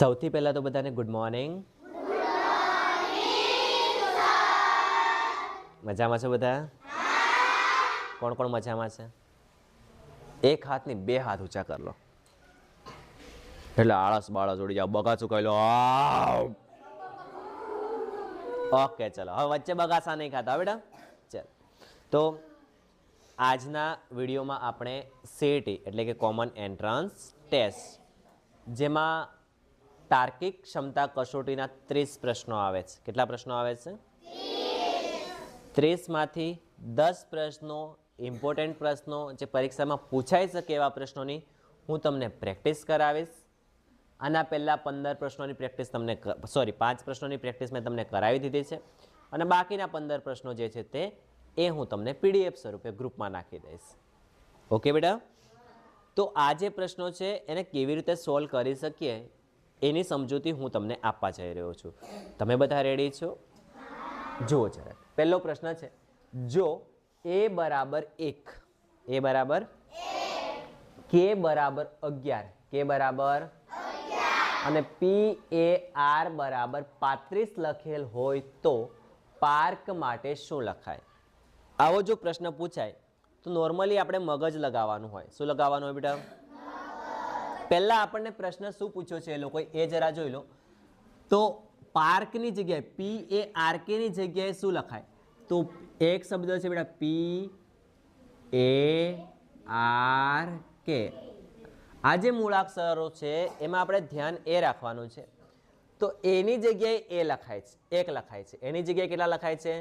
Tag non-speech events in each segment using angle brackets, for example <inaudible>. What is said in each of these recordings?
સૌથી પહેલાં તો બધાને ગુડ મોર્નિંગ મજામાં છો બધા? કોણ કોણ મજામાં છે? એક હાથની બે હાથ ઊંચા કરી લો. એટલે આળસ બાળસ ઉડી જાઓ બગાસું કહી લો. ઓકે, ચલો. હવે વચ્ચે બગાસા નહીં ખાતા બેટા. ચાલ. તો આજના વિડીયોમાં આપણે સીટી એટલે કે કોમન એન્ટ્રન્સ ટેસ્ટ જેમાં તાર્કિક ક્ષમતા કસોટીના ત્રીસ પ્રશ્નો આવે છે. કેટલા પ્રશ્નો આવે છે? ત્રીસમાંથી દસ પ્રશ્નો ઇમ્પોર્ટન્ટ પ્રશ્નો જે પરીક્ષામાં પૂછાઈ શકે એવા પ્રશ્નોની હું તમને પ્રેક્ટિસ કરાવીશ. આના પહેલાં પંદર પ્રશ્નોની પ્રેક્ટિસ તમને સોરી પાંચ પ્રશ્નોની પ્રેક્ટિસ મેં તમને કરાવી દીધી છે. અને બાકીના પંદર પ્રશ્નો જે છે તે એ હું તમને પીડીએફ સ્વરૂપે ગ્રુપમાં નાખી દઈશ. ઓકે બેટા? તો આ જે પ્રશ્નો છે, એને કેવી રીતે સોલ્વ કરી શકીએ? એની સમજૂતી હું તમને આપવા જઈ રહ્યો છું. તમે બધા રેડી છો? જુઓ જરા. પહેલો પ્રશ્ન છે, જો એ બરાબર એક એ બરાબર કે બરાબર અગિયાર કે બરાબર અને પી એ આર બરાબર પાંત્રીસ લખેલ હોય તો પાર્ક માટે શું લખાય? આવો જો પ્રશ્ન પૂછાય, તો નોર્મલી આપણે મગજ લગાવવાનું હોય. શું લગાવવાનું હોય બેટા? પહેલા આપણને પ્રશ્ન શું પૂછ્યો છે એ લોકોએ એ જરા જોઈ લો. તો પાર્કની જગ્યાએ પી એ આર કેની જગ્યાએ શું લખાય? તો એક શબ્દ છે બેટા પી એ આર કે આ જે મૂળાક્ષરો છે, એમાં આપણે ધ્યાન એ રાખવાનું છે. તો એની જગ્યાએ એ લખાય છે, એક લખાય છે. એની જગ્યાએ કેટલા લખાય છે?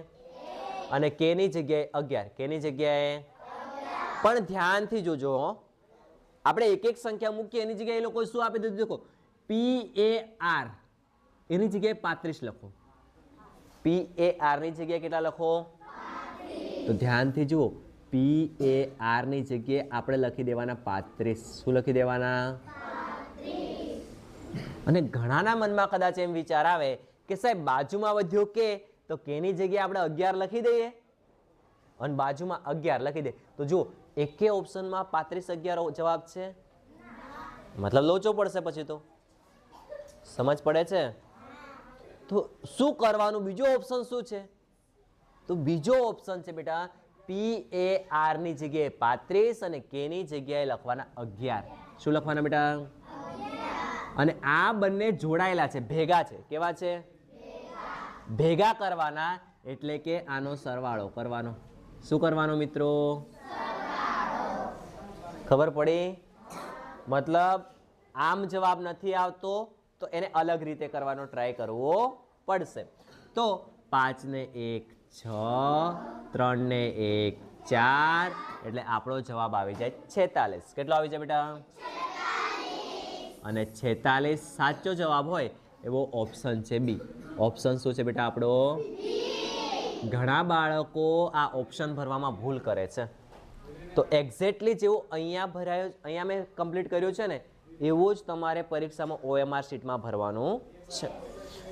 અને કેની જગ્યાએ અગિયાર કેની જગ્યાએ? પણ ધ્યાનથી જોજો. આપણે એક એક સંખ્યા મૂકીએ એની જગ્યાએ એ લોકો શું આપી દીધું? દેખો પી એ આર એની જગ્યાએ પાંત્રીસ લખો. પી એ આરની જગ્યાએ કેટલા લખો? તો ધ્યાનથી જુઓ પી એ આરની જગ્યાએ આપણે લખી દેવાના પાંત્રીસ. શું લખી દેવાના? અને ઘણાના મનમાં કદાચ એમ વિચાર આવે કે સાહેબ બાજુમાં વધ્યો કે તો કેની જગ્યાએ આપણે અગિયાર લખી દઈએ? અને બાજુમાં અગિયાર લખી દે. તો જુઓ એકે ઓપ્શનમાં પાંત્રીસ અગિયાર જવાબ છે? મતલબ લોચો પડશે પછી તો. સમજ પડે છે? તો શું કરવાનું? બીજો ઓપ્શન શું છે? તો બીજો ઓપ્શન છે બેટા પી એ આરની જગ્યાએ પાંત્રીસ અને કેની જગ્યાએ લખવાના અગિયાર. શું લખવાના બેટા? અને આ બંને જોડાયેલા છે, ભેગા છે. કેવા છે? ભેગા કરવાના, એટલે કે આનો સરવાળો કરવાનો. શું કરવાનો મિત્રો? ખબર પડી? મતલબ આમ જવાબ નથી આવતો તો એને અલગ રીતે કરવાનો ટ્રાય કરવો પડશે. તો પાંચ ને એક છ ત્રણ ને એક ચાર એટલે આપણો જવાબ આવી જાય છેતાલીસ. કેટલો આવી જાય બેટા? અને છેતાલીસ સાચો જવાબ હોય એવો ઓપ્શન છે બી ઓપ્શન શું છે બેટા આપણો? ઘણા બાળકો આ ઓપ્શન ભરવામાં ભૂલ કરે છે. તો એક્ઝેક્ટલી જેવું અહીંયા ભરાયો અહીંયા મેં કમ્પ્લીટ કર્યું છે ને, એવું જ તમારે પરીક્ષામાં ઓએમઆર શીટમાં ભરવાનું છે.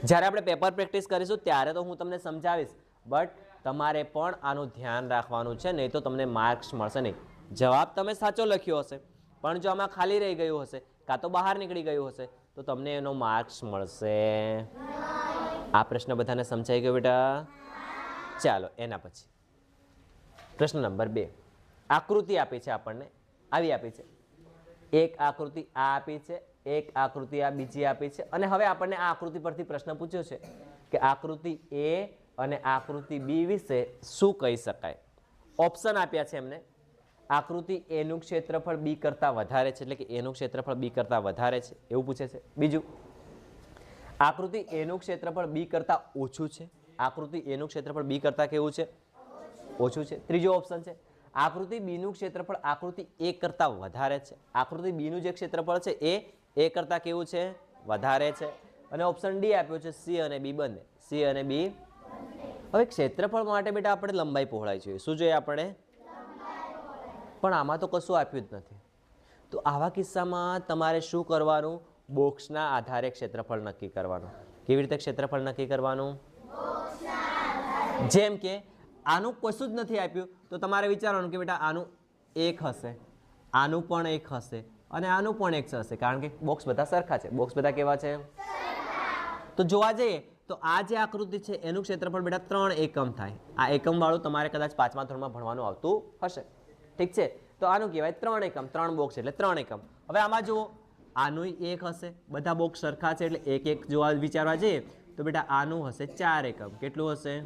જ્યારે આપણે પેપર પ્રેક્ટિસ કરીશું, ત્યારે તો હું તમને સમજાવીશ. બટ તમારે પણ આનું ધ્યાન રાખવાનું છે, નહીં તો તમને માર્ક્સ મળશે નહીં. જવાબ તમે સાચો લખ્યો હશે, પણ જો આમાં ખાલી રહી ગયું હશે, કાં તો બહાર નીકળી ગયું હશે, તો તમને એનો માર્ક્સ મળશે. આ પ્રશ્ન બધાને સમજાઈ ગયો બેટા? ચાલો, એના પછી. પ્રશ્ન નંબર બે. આકૃતિ આપી છે આપણને. આવી આપી છે. એક આકૃતિ આ આપી છે, એક આકૃતિ આ બીજી આપી છે. અને હવે આપણને આ આકૃતિ પરથી પ્રશ્ન પૂછ્યો છે કે આકૃતિ એ અને આકૃતિ બી વિશે શું કહી શકાય? ઓપ્શન આપ્યા છે એમને. આકૃતિ એનું ક્ષેત્રફળ બી કરતાં વધારે છે, એટલે કે એનું ક્ષેત્રફળ બી કરતાં વધારે છે, એવું પૂછે છે. બીજું, આકૃતિ એનું ક્ષેત્રફળ બી કરતાં ઓછું છે. આકૃતિ એનું ક્ષેત્રફળ બી કરતાં કેવું છે? ઓછું છે. ત્રીજો ઓપ્શન છે આકૃતિ બીનું ક્ષેત્રફળ આકૃતિ એ કરતાં વધારે છે. આકૃતિ બીનું જે ક્ષેત્રફળ છે, એ એ કરતાં કેવું છે? વધારે છે. અને ઓપ્શન ડી આપ્યો છે સી અને બી બંને. સી અને બી હવે ક્ષેત્રફળ માટે બેટા આપણે લંબાઈ પહોળાઈ જોઈએ. શું જોઈએ આપણે? પણ આમાં તો કશું આપ્યું જ નથી. તો આવા કિસ્સામાં તમારે શું કરવાનું? બોક્સના આધારે ક્ષેત્રફળ નક્કી કરવાનું. કેવી રીતે ક્ષેત્રફળ નક્કી કરવાનું? જેમ કે આનું કશું જ નથી આપ્યું. તો તમારે વિચારવાનું કે બેટા આનું એક હશે. આનું પણ એક હશે અને આનું પણ એક હશે. કારણ કે બોક્સ બધા સરખા છે. બોક્સ બધા કેવા છે? તો જોવા જઈએ, તો આ જે આકૃતિ છે, એનું ક્ષેત્રફળ બેટા ત્રણ એકમ થાય. આ એકમવાળું તમારે કદાચ પાંચમા ધોરણમાં ભણવાનું આવતું હશે. ઠીક છે? તો આનું કહેવાય ત્રણ એકમ. ત્રણ બોક્સ એટલે ત્રણ એકમ. હવે આમાં જુઓ. આનું એક હશે. બધા બોક્સ સરખા છે એટલે એક એક જોવા વિચારવા જઈએ, તો બેટા આનું હશે ચાર એકમ. કેટલું હશે?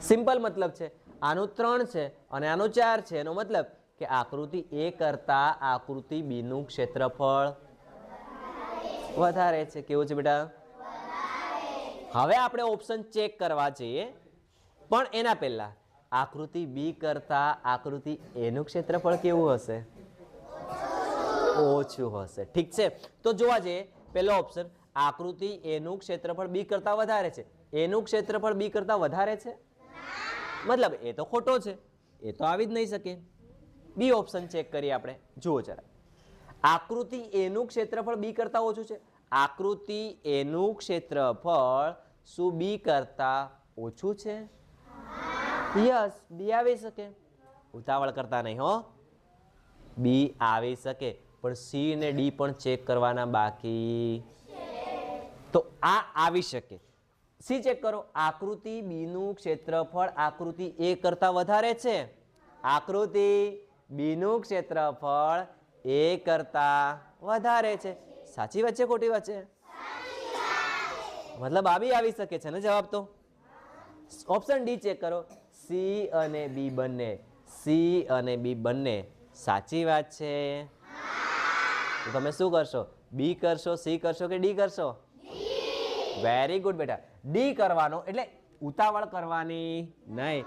સિમ્પલ મતલબ છે. આનું ત્રણ છે અને આનું ચાર છે. એનો મતલબ કે આકૃતિ એ કરતા આકૃતિ બી નું ક્ષેત્રફળ વધારે છે. કેવું છે બેટા? હવે આપણે ઓપ્શન ચેક કરવા જઈએ. પણ એના પહેલા, આકૃતિ બી કરતા આકૃતિ એનું ક્ષેત્રફળ કેવું હશે? ઓછું હશે. ઠીક છે? તો જોવા જઈએ, પહેલો ઓપ્શન આકૃતિ એનું ક્ષેત્રફળ બી કરતા વધારે છે. એનું ક્ષેત્રફળ બી કરતા વધારે છે? મતલબ એ તો ખોટો છે. એ તો આવી જ નહીં શકે. બી ઓપ્શન ચેક કરીએ આપણે. જુઓ જરા. આકૃતિ એનું ક્ષેત્રફળ બી કરતાં ઓછું છે. આકૃતિ એનું ક્ષેત્રફળ શું બી કરતાં ઓછું છે? યસ બી આવી શકે. ઉતાવળ કરતા નહીં, હો. બી આવી શકે. પણ સી અને ડી પણ ચેક કરવાના બાકી. તો આ આવી શકે. સી ચેક કરો? આકૃતિ બી નું ક્ષેત્રફળ આકૃતિ એ કરતા વધારે છે. આકૃતિ બી નું ક્ષેત્રફળ એ કરતા વધારે છે. સાચી વાત છે, ખોટી છે? મતલબ આ બી આવી શકે છે ને જવાબ તો? ઓપ્શન ડી ચેક કરો. સી અને બી બંને. સી અને બી બંને. સાચી વાત છે. તો તમે શું કરશો? બી કરશો, સી કરશો કે ડી કરશો? વેરી ગુડ બેટા. ડી કરવાનો, એટલે ઉતાવળ કરવાની નહીં.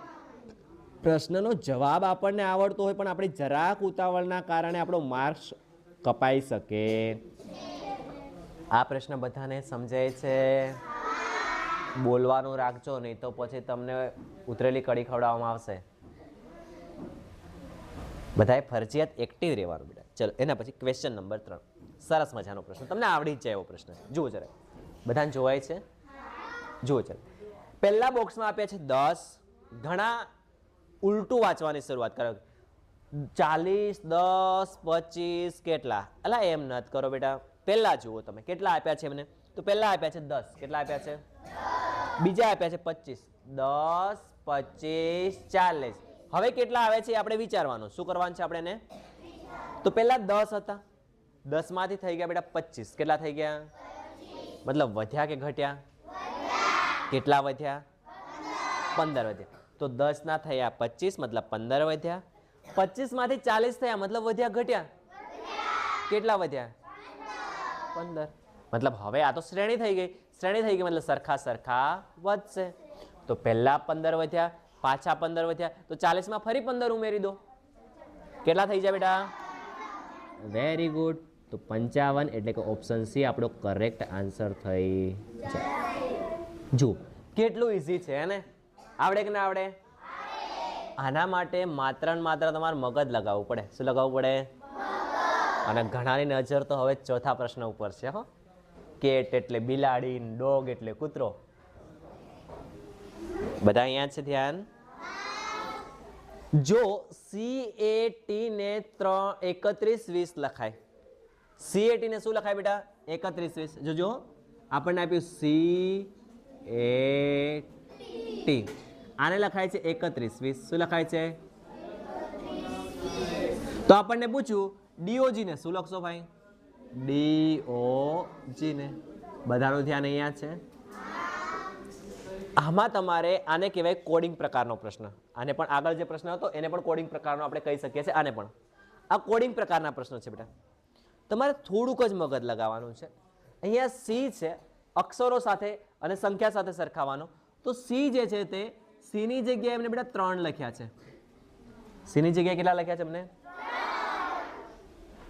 પ્રશ્નનો જવાબ આપણને આવડતો હોય, પણ આપણે જરાક ઉતાવળના કારણે આપણો માર્ક્સ કપાઈ શકે. આ પ્રશ્ન બધાને સમજાય છે. બોલવાનું રાખજો, નહીં તો પછી તમને ઉતરેલી કડી ખવડાવવામાં આવશે. બધાએ ફરજિયાત એક્ટિવ રહેવાનું બેટા. ચલો, એના પછી ક્વેશ્ચન નંબર ત્રણ. સરસ મજાનો પ્રશ્ન. તમને આવડી જ જાય એવો પ્રશ્ન. જુઓ જરા બધાને જોવાય છે? જુઓ ચાલો. પહેલા બોક્સમાં આપ્યા છે દસ. ઘણા ઉલટું વાંચવાની શરૂઆત કરો. ચાલીસ, દસ, પચીસ, કેટલા? અલા, એમ નત કરો બેટા. પહેલા જુઓ તમે, કેટલા આપ્યા છે એમને? તો પહેલા આપ્યા છે દસ. કેટલા આપ્યા છે? બીજા આપ્યા છે પચીસ. દસ, પચીસ, ચાલીસ. હવે કેટલા આવે છે આપણે વિચારવાનું. શું કરવાનું છે આપણે તો પહેલા દસ હતા. દસમાંથી થઈ ગયા બેટા પચીસ. કેટલા થઈ ગયા? મતલબ વધ્યા કે ઘટ્યા? કેટલા વધ્યા? પંદર વધ્યા. તો દસ ના થયા પચીસ, મતલબ પંદર વધ્યા. પચીસમાંથી ચાલીસ થયા, મતલબ વધ્યા, ઘટ્યા? કેટલા વધ્યા? પંદર. મતલબ હવે આ તો શ્રેણી થઈ ગઈ. શ્રેણી થઈ ગઈ મતલબ સરખા સરખા વધશે. તો પહેલા પંદર વધ્યા, પાછા પંદર વધ્યા. તો ચાલીસમાં ફરી પંદર ઉમેરી દો. કેટલા થઈ જાય બેટા? વેરી ગુડ તો પંચાવન એટલે કે ઓપ્શન સી આપણો કરેક્ટ આન્સર થઈ જાય. જુઓ કેટલું ઇઝી છે ને? આવડે કે ના આવડે? આના માટે માત્ર ને માત્ર તમારે મગજ લગાવવું પડે. શું લગાવવું પડે? અને ઘણાની નજર તો હવે ચોથા પ્રશ્ન ઉપર છે, હો. કેટ એટલે બિલાડી, ડોગ એટલે કૂતરો. બધા અહીંયા છે ધ્યાન? જો સી એ ટી ને ત્રણ એકત્રીસ વીસ લખાય. સી એ ને શું લખાય બેટા? એકત્રીસ વીસ. જોજો, આપણને આપ્યું સી એ ટી આને લખાય છે એકત્રીસ વીસ. શું લખાય છે? તો આપણને પૂછ્યું ડીઓજી ને શું લખશો ભાઈ? ડીઓજી ને. બધાનું ધ્યાન અહીંયા છે. આમાં તમારે આને કહેવાય કોડિંગ પ્રકારનો પ્રશ્ન. આને પણ આગળ જે પ્રશ્ન હતો, એને પણ કોડિંગ પ્રકારનો આપણે કહી શકીએ છીએ. આને પણ. આ કોડિંગ પ્રકારના પ્રશ્નો છે બેટા. તમારે થોડુંક જ મગજ લગાવવાનું છે. અહીંયા સી છે, અક્ષરો સાથે અને સંખ્યા સાથે સરખાવવાનો. તો સી જે છે તે, સીની જગ્યાએ એમને બેટા ત્રણ લખ્યા છે. સીની જગ્યાએ કેટલા લખ્યા છે એમને?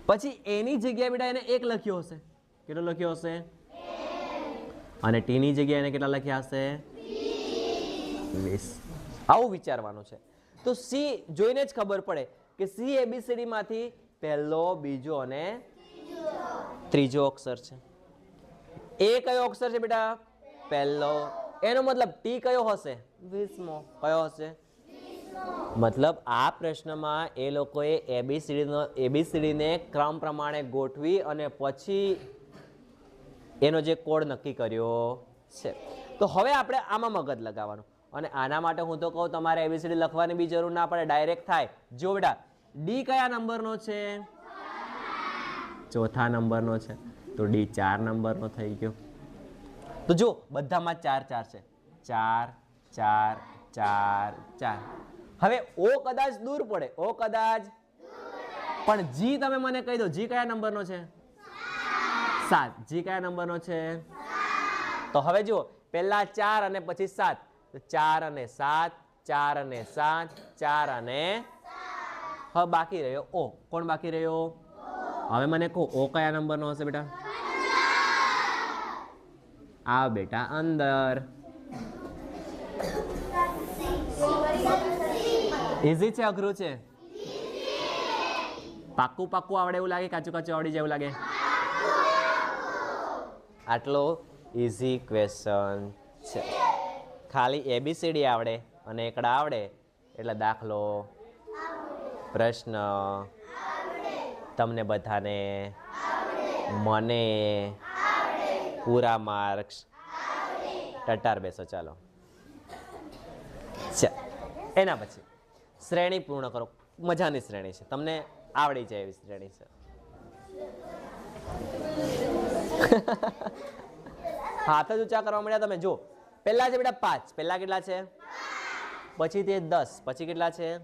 પછી એની જગ્યાએ બેટા એને એક લખ્યો હશે. કેટલો લખ્યો હશે? અને ટીની જગ્યાએ એને કેટલા લખ્યા હશે? વીસ. આવું વિચારવાનું છે. તો સી જોઈને જ ખબર પડે કે સી એબીસીડીમાંથી પહેલો, બીજો અને ત્રીજો અક્ષર છે. એ કયો અક્ષર છે બેટા? પહેલો. એનો મતલબ ટી કયો હશે? વીસમો. કયો હશે? મતલબ આ પ્રશ્નમાં એ લોકોએ એબીસીડીનો એબીસીડીને ક્રમ પ્રમાણે ગોઠવી અને પછી એનો જે કોડ નક્કી કર્યો છે. તો હવે આપણે આમાં મગજ લગાવવાનું. અને આના માટે હું તો કહું તમારે એબીસીડી લખવાની બી જરૂર ના પડે ડાયરેક્ટ થાય. જો બેટા ડી કયા નંબરનો છે? ચોથા નંબરનો છે, તો ડી ચાર નંબરનો થઈ ગયો. તો જો, બધામાં ચાર ચાર છે. ચાર ચાર ચાર ચાર. હવે ઓ કદાચ દૂર પડે. ઓ કદાચ પણ જી તમે મને કહી દો, જી કયા નંબરનો છે? સાત. જી કયા નંબરનો છે? તો હવે જુઓ, પહેલા ચાર અને પછી સાત. ચાર અને સાત, ચાર અને સાત, ચાર અને હવે બાકી રહ્યો ઓ. કોણ બાકી રહ્યો? હવે મને કહો, ઓ કયા નંબરનો હશે બેટા? આ બેટા અંદર. ઇઝી છે, અઘરું છે? પાક્કું પાક્કું આવડે એવું લાગે, કાચું કાચું આવડી જાય એવું લાગે? આટલો ઇઝી ક્વેશ્ચન છે. ખાલી એબીસીડી આવડે અને એકડા આવડે, એટલે દાખલો પ્રશ્ન તમને બધાને મને પૂરા માર્ક્સ. ટટાર બેસો, ચાલો. એના પછી, શ્રેણી પૂર્ણ કરો. મજાની શ્રેણી છે. તમને આવડી જાય એવી શ્રેણી છે. <laughs> હાથ જ ઊંચા કરવા મળ્યા તમે. જો પહેલા છે બેટા પાંચ. પહેલા કેટલા છે? પછી તે દસ. પછી કેટલા છે?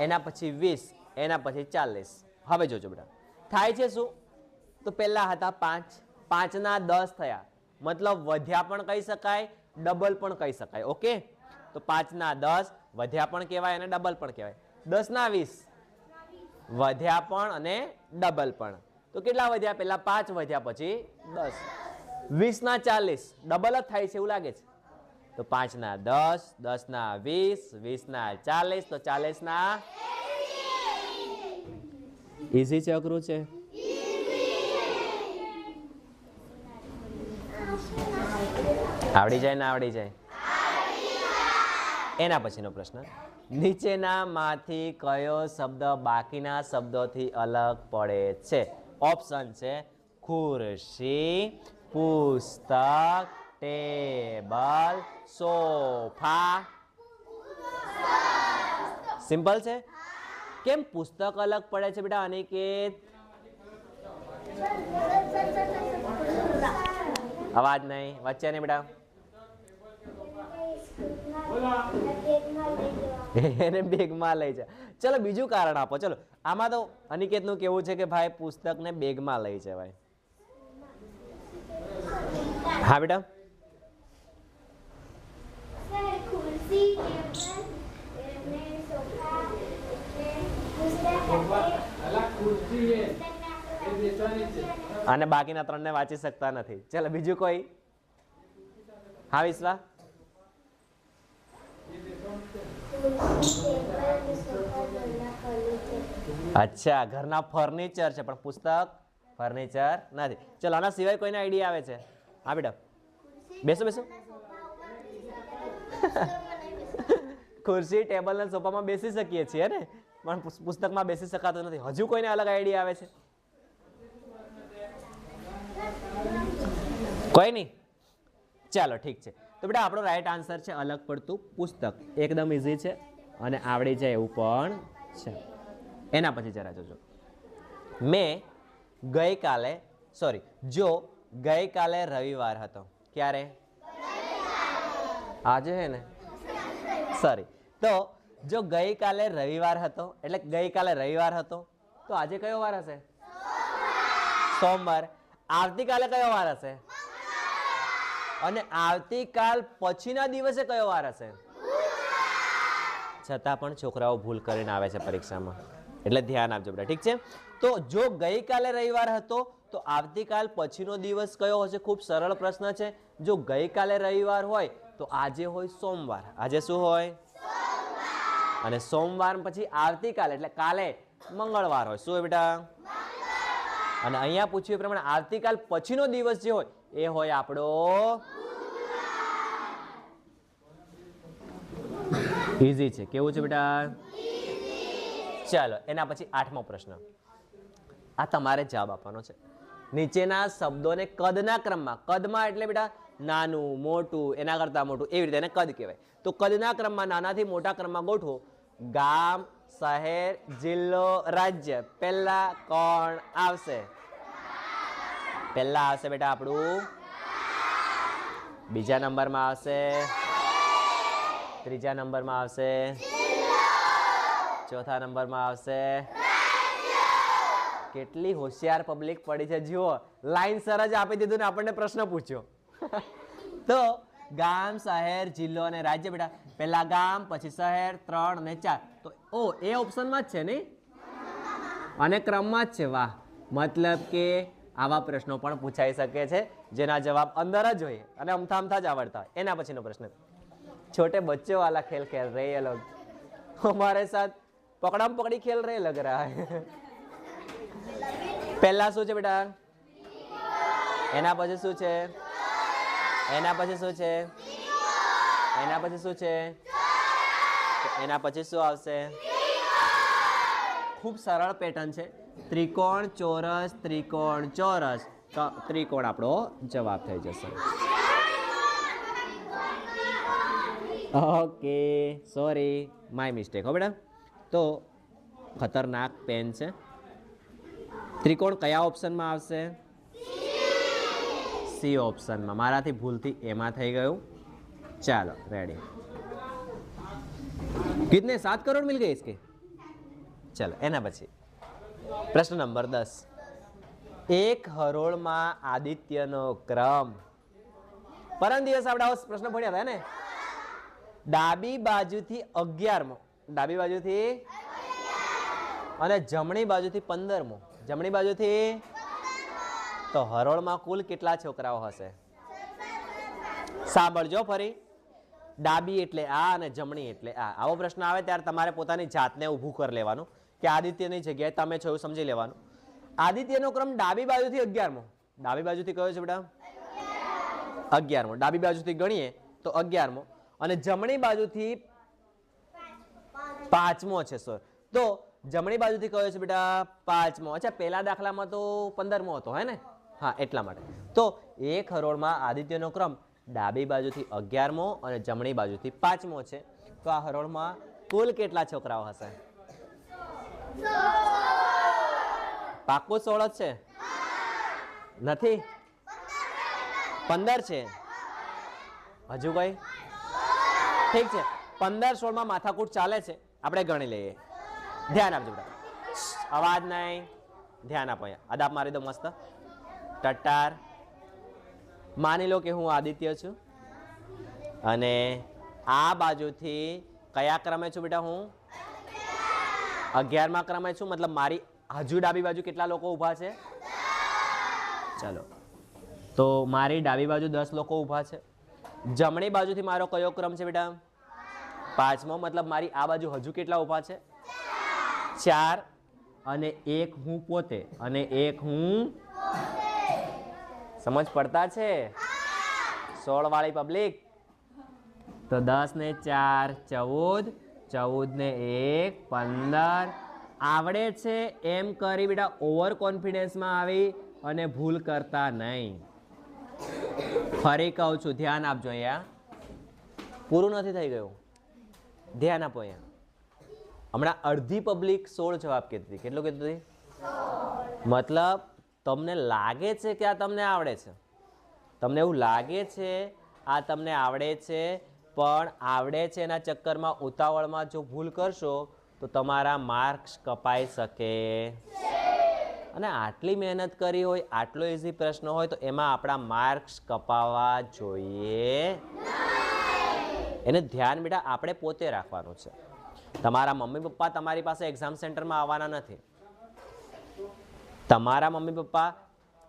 એના પછી વીસ. એના પછી ચાલીસ. હવે જોજો બેટા. થાય છે શું? તો પહેલા હતા પાંચ. પાંચના દસ થયા. મતલબ વધ્યા પણ કહી શકાય ડબલ પણ કહી શકાય ઓકે તો પાંચના દસ, વધ્યા પણ કહેવાય અને ડબલ પણ કહેવાય. દસના વીસ. વધ્યા પણ અને ડબલ પણ. તો કેટલા વધ્યા? પહેલા પાંચ વધ્યા પછી દસ. વીસના ચાલીસ. ડબલ જ થાય છે એવું લાગે છે. તો પાંચના દસ, દસના વીસ, વીસના ચાલીસ, તો ચાલીસના ઇઝી છે અઘરું છે? આવડી જાય ને આવડી જાય? એના પછીનો પ્રશ્ન. નીચેનામાંથી કયો શબ્દ બાકીના શબ્દોથી અલગ પડે છે? ઓપ્શન છે ખુરશી, પુસ્તક, ટેબલ, સોફા. સિમ્પલ છે? કેમ પુસ્તક અલગ પડે છે બેટા, અનિકેત? અવાજ નહીં, વચ્ચે નહીં બેટા. એને બેગમાં લઈ જાય ચલો, બીજું કારણ આપો. ચલો, આમાં તો અનિકેતનું કેવું છે કે ભાઈ પુસ્તકને બેગમાં લઈ જવાય. હા બેટા ખુરશી ટેબલ અને સોફા અને બાકીના ત્રણને વાંચી શકતા નથી. ચાલો બીજું કોઈ? હા વિશ્વા અચ્છા ઘરના ફર્નિચર છે પણ પુસ્તક ફર્નિચર નથી. ચલો આના સિવાય કોઈને આઈડિયા આવે છે? હા બેટા. બેસો બેસો. <laughs> ખુરશી ટેબલ ને સોફામાં બેસી શકીએ છીએ ને? પણ પુસ્તકમાં બેસી શકાતું નથી. હજુ કોઈને અલગ આઈડિયા આવે છે? કોઈ નહીં. ચાલો, ઠીક છે. તો બેટા, આપણો રાઈટ આન્સર છે અલગ પડતું પુસ્તક. એકદમ ઇઝી છે અને આવડી જાય એવું પણ છે. એના પછી જરા જોજો. મેં ગઈકાલે સોરી જો ગઈકાલે રવિવાર હતો. ક્યારે? આજે હે ને? સોરી તો જો ગઈકાલે રવિવાર હતો, એટલે ગઈકાલે રવિવાર હતો, તો આજે કયો વાર હશે? સોમવાર. આવતીકાલે કયો વાર હશે? અને આવતીકાલ પછીના દિવસે કયો વાર હશે? છતાં પણ છોકરાઓ ભૂલ કરીને આવે છે પરીક્ષામાં. એટલે ધ્યાન આપજો બેટા, ઠીક છે? તો જો ગઈકાલે રવિવાર હતો, તો આવતીકાલ પછીનો દિવસ કયો હશે? ખૂબ સરળ પ્રશ્ન છે. જો ગઈકાલે રવિવાર હોય, તો આજે હોય સોમવાર. આજે શું હોય? અને સોમવાર પછી આવતીકાલે એટલે કાલે મંગળવાર હોય. શું હોય બેટા? અને અહીંયા પૂછ્યું એ પ્રમાણે આવતીકાલ પછીનો દિવસ જે હોય એ હોય આપણો ઇઝી છે. કેવું છે બેટા? ચાલો એના પછી આઠમો પ્રશ્ન. આ તમારે જવાબ આપવાનો છે. નીચેના શબ્દોને કદના ક્રમમાં, કદમાં એટલે બેટા નાનું, મોટું, એના કરતાં મોટું, એવી રીતે એને કદ કહેવાય. તો કદના ક્રમમાં નાનાથી મોટા ક્રમમાં ગોઠવો. ગામ, શહેર, જિલ્લો, રાજ્ય, પહેલા કોણ આવશે? પહેલા આવશે બેટા આપણું. બીજા નંબરમાં આવશે. ત્રીજા નંબરમાં આવશે. ચોથા નંબરમાં આવશે. કેટલી હોશિયાર પબ્લિક પડી છે. જુઓ લાઈન સર જ આપી દીધું ને આપણને પ્રશ્ન પૂછ્યો. તો ગામ, શહેર, જિલ્લો અને રાજ્ય બેટા. પહેલા ગામ, પછી શહેર, ત્રણ અને ચાર. તો, ઓ, એ ઓપ્શનમાં જ છે નહીં? અને ક્રમમાં જ છે. વાહ. મતલબ કે આવા પ્રશ્નો પણ પૂછાઈ શકે છે. જેના જવાબ અંદર જ હોય. અને અમથા અમથા જ આવડતા હોય. એના પછીનો પ્રશ્ન. છોટે બચ્ચો વાલા ખેલ ખેલ રહે અલગ હમારે સાથ પકડામ પકડી ખેલ રહે લગ રહા પહેલા શું છે બેટા? એના પછી શું છે? એના પછી શું છે? એના પછી શું છે? એના પછી શું આવશે? ખૂબ સરળ પેટર્ન છે. ત્રિકોણ ચોરસ ત્રિકોણ ચોરસ. ત્રિકોણ આપણો જવાબ થઈ જશે. ઓકે સોરી માય મિસ્ટેક હો બેટા. તો ખતરનાક પેન છે. ત્રિકોણ કયા ઓપ્શનમાં આવશે? સી ઓપ્શનમાં. મારાથી ભૂલથી એમાં થઈ ગયું. ચાલો રેડી કિતને સાત કરોડ મિલ ગઈ કે ચાલો, એના પછી. પ્રશ્ન નંબર દસ. એક હરોળમાં આદિત્યનો ક્રમ. પરમ દિવસ આપણે આવો પ્રશ્ન ભણ્યા હતા ને? ડાબી બાજુથી અગિયારમો. ડાબી બાજુથી? અને જમણી બાજુથી પંદરમો. જમણી બાજુથી તો હરોળમાં કુલ કેટલા છોકરાઓ હશે? સાંભળજો ફરી. ડાબી એટલે આ અને જમણી એટલે આ. આવો પ્રશ્ન આવે ત્યારે તમારે પોતાની જાતને ઊભું કરી લેવાનું કે આદિત્યની જગ્યાએ તમે છો એવું સમજી લેવાનું. આદિત્યનો ક્રમ ડાબી બાજુથી અગિયારમો. ડાબી બાજુથી કયો છે બેટા? અગિયારમો. ડાબી બાજુથી ગણીએ તો અગિયારમો. અને જમણી બાજુથી પાંચમો છે, સર. તો જમણી બાજુથી કયો છે બેટા, પાંચમો. અચ્છા, પહેલા દાખલામાં તો પંદરમો હતો, હે ને? હા, એટલા માટે. તો એક હરોળમાં આદિત્યનો ક્રમ ડાબી બાજુથી અગિયારમો અને જમણી બાજુથી પાંચમો છે. તો આ હરોળમાં કુલ કેટલા છોકરાઓ હશે? પાકું સોળ જ છે? નથી? પંદર છે. હજુ કઈ? ઠીક છે. પંદર સોળમાં માથાકૂટ ચાલે છે. આપણે ગણી લઈએ. ધ્યાન આપજો બેટા. અવાજ નહીં. ધ્યાન આપો અહીંયા. અદાબ મારી દો મસ્ત. ટટ્ટાર. માની લો કે હું આદિત્ય છું. અને આ બાજુથી કયા ક્રમે છું બેટા હું? અગિયારમાં ક્રમે છું. મતલબ મારી હજુ ડાબી બાજુ કેટલા લોકો ઊભા છે? ચાલો. તો મારી ડાબી બાજુ દસ લોકો ઊભા છે. જમણી બાજુથી મારો કયો ક્રમ છે બેટા? પાંચમો. મતલબ મારી આ બાજુ હજુ કેટલા ઊભા છે? ચાર અને એક હું પોતે અને એક હું સમજ પડતા છે? સોળ વાળી પબ્લિક તો દસ ને ચાર, ચૌદ. ચૌદ ને એક, પંદર. આવડે છે એમ કરી બેટા ઓવર કોન્ફિડન્સમાં આવી અને ભૂલ કરતા નહીં. ફરી કહું છું, ધ્યાન આપજો અહીંયા. પૂરું નથી થઈ ગયું. ધ્યાન આપો અહીંયા. હમણાં અડધી પબ્લિક સોળ જવાબ કહેતી હતી. કેટલું કહેતી હતી? મતલબ તમને લાગે છે કે આ તમને આવડે છે? તમને એવું લાગે છે આ તમને આવડે છે પણ આવડે છે એના ચક્કરમાં ઉતાવળમાં જો ભૂલ કરશો તો તમારા માર્ક્સ કપાઈ શકે. અને આટલી મહેનત કરી હોય આટલો ઇઝી પ્રશ્ન હોય તો એમાં આપણા માર્ક્સ કપાવવા જોઈએ. એને ધ્યાન બેટા આપણે પોતે રાખવાનું છે. તમારા મમ્મી પપ્પા તમારી પાસે એક્ઝામ સેન્ટરમાં આવવાના નથી. તમારા મમ્મી પપ્પા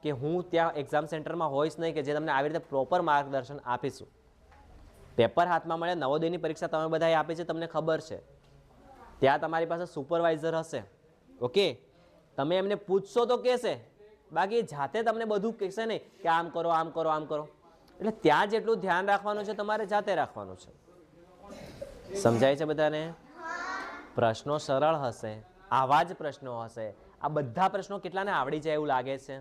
કે હું ત્યાં એક્ઝામ સેન્ટરમાં હોઈશ નહીં કે જે તમને આવી રીતે પ્રોપર માર્ગદર્શન આપીશું. પેપર હાથમાં મળે, નવોદયની પરીક્ષા તમે બધાએ આપી છે, તમને ખબર છે. ત્યાં તમારી પાસે સુપરવાઇઝર હશે. ઓકે તમે એમને પૂછશો તો કહેશે. બાકી જાતે તમને બધું કહેશે નહીં કે આમ કરો આમ કરો આમ કરો. એટલે ત્યાં જેટલું ધ્યાન રાખવાનું છે, તમારે જાતે રાખવાનું છે. સમજાય છે બધાને? પ્રશ્નો સરળ હશે, આવા જ પ્રશ્નો હશે. આ બધા પ્રશ્નો કેટલાને આવડી જાય એવું લાગે છે?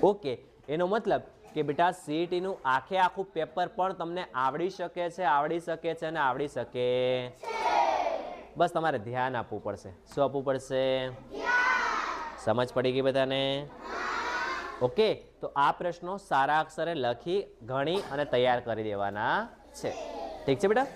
ઓકે, એનો મતલબ કે બેટા સીઈટીનું આખે આખું પેપર પણ તમને આવડી શકે છે, આવડી શકે છે અને આવડી શકે. બસ તમારે ધ્યાન આપવું પડશે. શું આપવું પડશે? સમજ પડી ગઈ બધાને? ઓકે, તો આ પ્રશ્નો સારા અક્ષરે લખી, ગણી અને તૈયાર કરી દેવાના છે. ઠીક છે બેટા?